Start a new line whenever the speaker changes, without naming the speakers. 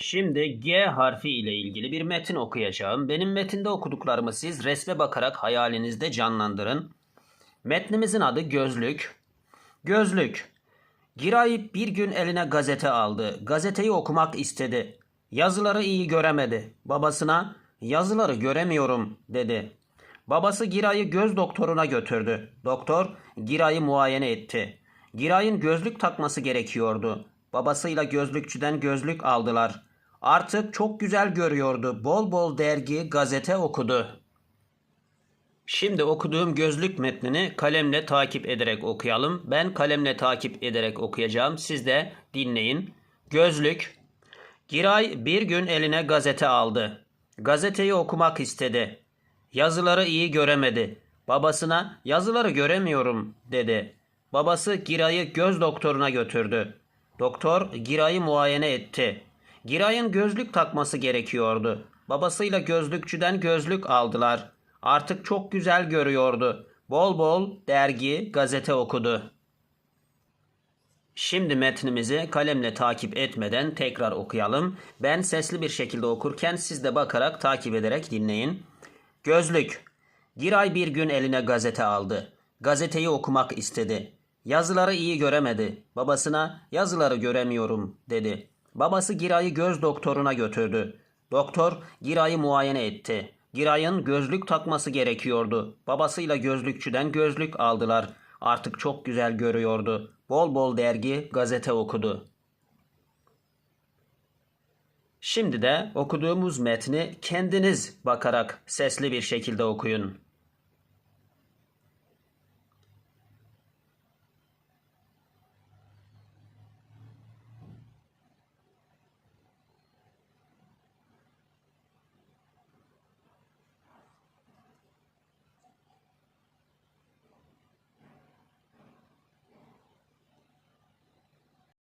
Şimdi G harfi ile ilgili bir metin okuyacağım. Benim metinde okuduklarımı siz resme bakarak hayalinizde canlandırın. Metnimizin adı Gözlük. Gözlük. Giray bir gün eline gazete aldı. Gazeteyi okumak istedi. Yazıları iyi göremedi. Babasına yazıları göremiyorum dedi. Babası Giray'ı göz doktoruna götürdü. Doktor Giray'ı muayene etti. Giray'ın gözlük takması gerekiyordu. Babasıyla gözlükçüden gözlük aldılar. Artık çok güzel görüyordu. Bol bol dergi, gazete okudu. Şimdi okuduğum gözlük metnini kalemle takip ederek okuyalım. Ben kalemle takip ederek okuyacağım. Siz de dinleyin. Gözlük. Giray bir gün eline gazete aldı. Gazeteyi okumak istedi. Yazıları iyi göremedi. Babasına yazıları göremiyorum dedi. Babası Giray'ı göz doktoruna götürdü. Doktor Giray'ı muayene etti. Giray'ın gözlük takması gerekiyordu. Babasıyla gözlükçüden gözlük aldılar. Artık çok güzel görüyordu. Bol bol dergi, gazete okudu. Şimdi metnimizi kalemle takip etmeden tekrar okuyalım. Ben sesli bir şekilde okurken siz de bakarak takip ederek dinleyin. Gözlük. Giray bir gün eline gazete aldı. Gazeteyi okumak istedi. Yazıları iyi göremedi. Babasına yazıları göremiyorum dedi. Babası Giray'ı göz doktoruna götürdü. Doktor Giray'ı muayene etti. Giray'ın gözlük takması gerekiyordu. Babasıyla gözlükçüden gözlük aldılar. Artık çok güzel görüyordu. Bol bol dergi, gazete okudu. Şimdi de okuduğumuz metni kendiniz bakarak sesli bir şekilde okuyun.